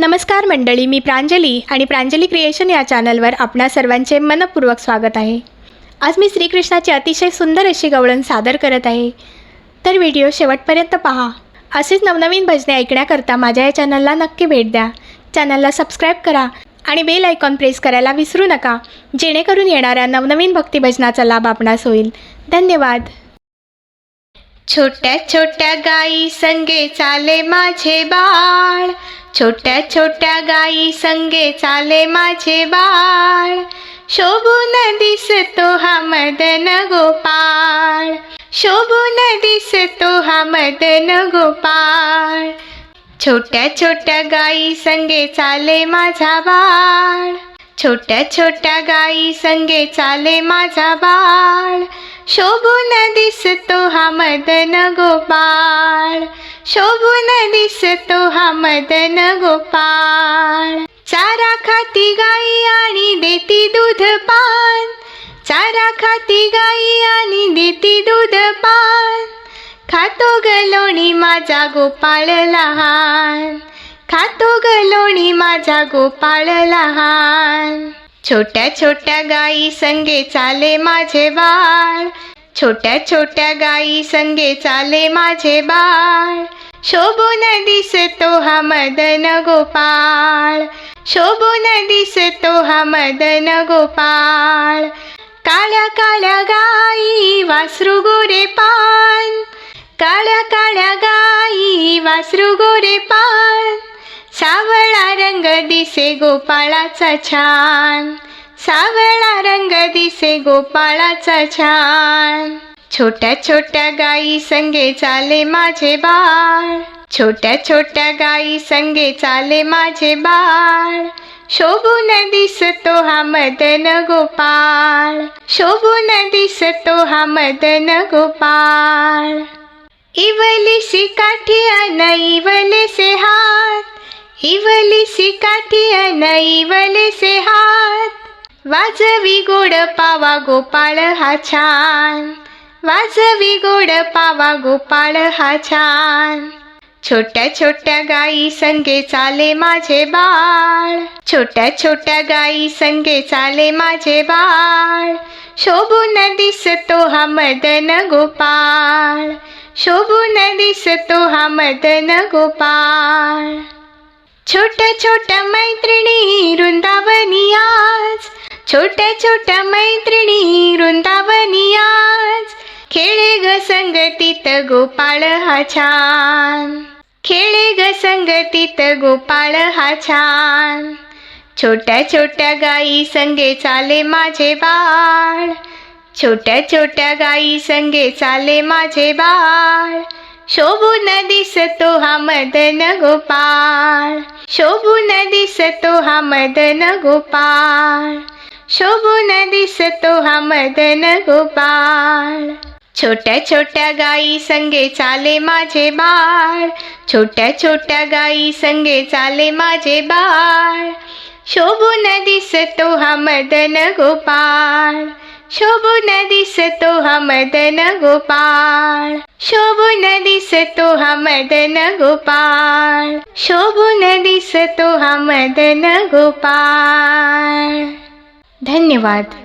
नमस्कार मंडळी मी प्रांजली आणि प्रांजली क्रिएशन या चॅनलवर आपणा सर्वांचे मनपूर्वक स्वागत आहे. आज मी श्रीकृष्णाची अतिशय सुंदर अशी गवळण सादर करत आहे. तर व्हिडिओ शेवटपर्यंत पहा. असेच नवनवीन भजने ऐकण्याकरता माझ्या या चॅनलला नक्की भेट द्या. चॅनलला सबस्क्राईब करा आणि बेल आयकॉन प्रेस करायला विसरू नका जेणेकरून येणाऱ्या नवनवीन भक्तिभजनाचा लाभ आपणास होईल. धन्यवाद. छोट्या छोट्या गाई संगे चाले माझे बाळ. छोट्या छोट्या गाई संगे चाले माझे बाळ. शोभून दिसतो हा मदन गोपाळ. शोभून दिसतो हा मदन गोपाळ. छोट्या छोट्या गाई संगे चाले माझा बाळ. छोट्या छोट्या गाई संगे चाले माझा बाळ. शोभून दिसतो हा मदन गोपाळ शोभून दिसतो हा मदन गोपाळ चारा खाती गाई आणि देती दूध पान चारा खाती गाई आणि देती दूध पान खातो गलोणी माझा गोपाळ लहान खातो गलोणी माझा गोपाळ लहान छोट्या छोट्या गाई संगे चाले माझे बाळ. छोट्या छोट्या गाई संगे चाले माझे बाळ. शोभून दिसतो हा मदन गोपाळ. शोभून दिसतो हा मदन गोपाळ. काळ्या काळ्या गाई वासरू गोरे पान. काळ्या काळ्या गाई वासरू गोरे दिसे गोपाळाचा छान. सावळा रंग दिसे गोपाळाचा छान. छोट्या छोट्या गाई संगे चाले माझे बाळ. छोट्या छोट्या गाई संगे चाले माझे बाळ. शोभून दिसतो हा मदन गोपाळ. शोभून दिसतो हा मदन गोपाळ. इवलिसी काठी अन इवलेसे हात. इवलिसी काठी अन इवलेसे हात. वाजवी गोड पावा गोपाळ हा छान. वाजवी गोड पावा गोपाळ हा छान. छोट्या छोट्या गाई संगे चाले माझे बाळ. छोट्या छोट्या गाई संगे चाले माझे बाळ. शोभून दिसतो हा मदन गोपाळ. शोभून दिसतो हा मदन गोपाळ. छोट्या छोट्या मैत्रिणी वृंदावनी आज. छोट्या छोट्या मैत्रिणी वृंदावनी आज. खेळे ग संगतीत गोपाळ हा छान. खेळे ग संगतीत गोपाळ हा छान. छोट्या छोट्या गाई संगे चाले माझे बाळ. छोट्या छोट्या गाई संगे चाले माझे बाळ. शोभून दिसतो हा मदन गोपाळ शोभून दिसतो हा मदन गोपाळ शोभून दिसतो हा मदन गोपाळ छोट्या छोट्या गाई संगे चाले माझे बाळ छोट्या छोट्या गाई संगे चाले माझे बाळ शोभून दिसतो हा मदन गोपाळ शोभून दिसतो हा मदन गोपाळ शोभून दिसतो हा मदन गोपाळ शोभून दिसतो हा मदन गोपाळ धन्यवाद।